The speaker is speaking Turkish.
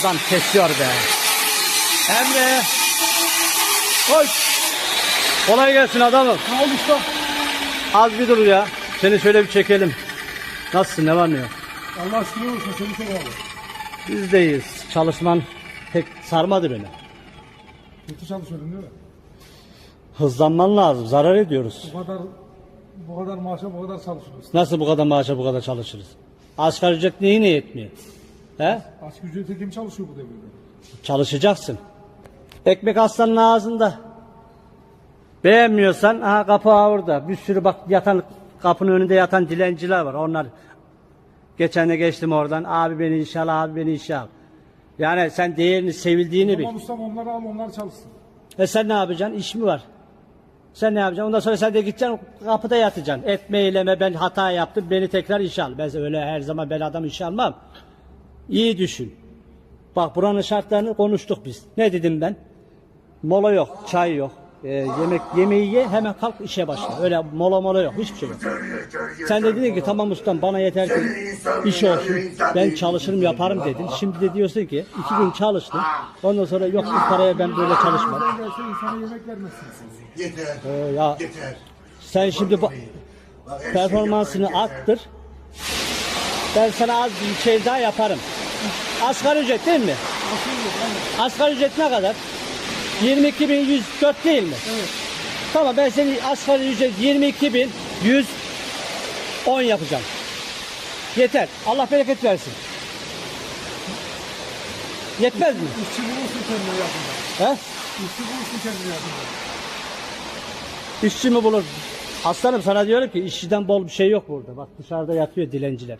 adam kesiyor be. Emre. Koş. Kolay gelsin adamım. Ne oldu usta? Az bir dur ya. Seni şöyle bir çekelim. Nasılsın ne var ne yok? Allah şükür olsun seni çok abi. Bizdeyiz. Çalışman pek sarmadı beni. Kötü çalışıyordun değil mi? Hızlanman lazım. Zarar ediyoruz. Bu kadar bu kadar maaşa bu kadar çalışıyoruz. Nasıl bu kadar maaşa bu kadar çalışırız? Asgari ücret neyine yetmiyor? He? Asgari ücrete kim çalışıyor bu devirde? Çalışacaksın. Ekmek aslanın ağzında. Beğenmiyorsan aha kapı orada. Bir sürü bak yatan kapının önünde yatan dilenciler var. Onlar geçen de geçtim oradan. Abi beni inşallah abi beni inşallah. Yani sen değerini sevildiğini bil. Tamam ustam onları al onlar çalışsın. E sen ne yapacaksın? İş mi var? Sen ne yapacaksın? Ondan sonra sen de gideceksin kapıda yatacaksın. Etme eyleme ben hata yaptım beni tekrar işe al. Ben öyle her zaman ben adam işe almam. İyi düşün. Bak buranın şartlarını konuştuk biz. Ne dedim ben? Mola yok, çay yok. e, yemek yemeği ye hemen kalk işe başla. Öyle mola mola yok, hiçbir şey yok. Sen de dedin ki tamam ustam bana yeter ki iş olsun. Ben çalışırım yaparım dedin. Şimdi de diyorsun ki iki gün çalıştım. Ondan sonra yok bu paraya ben böyle çalışmam. Yeter. Ee, ya Yeter. sen şimdi bu Bak, her şey performansını yeter. arttır. Ben sana az bir şey daha yaparım. Asgari ücret değil mi? Asgari ücret ne kadar? 22.104 değil mi? Evet. Tamam ben senin asgari ücret 22.110 yapacağım. Yeter. Allah bereket versin. Yetmez mi? İşçi bulursun kendine yakında. He? İşçi bulursun kendine yakında. İşçi mi bulur? Aslanım sana diyorum ki işçiden bol bir şey yok burada. Bak dışarıda yatıyor dilenciler.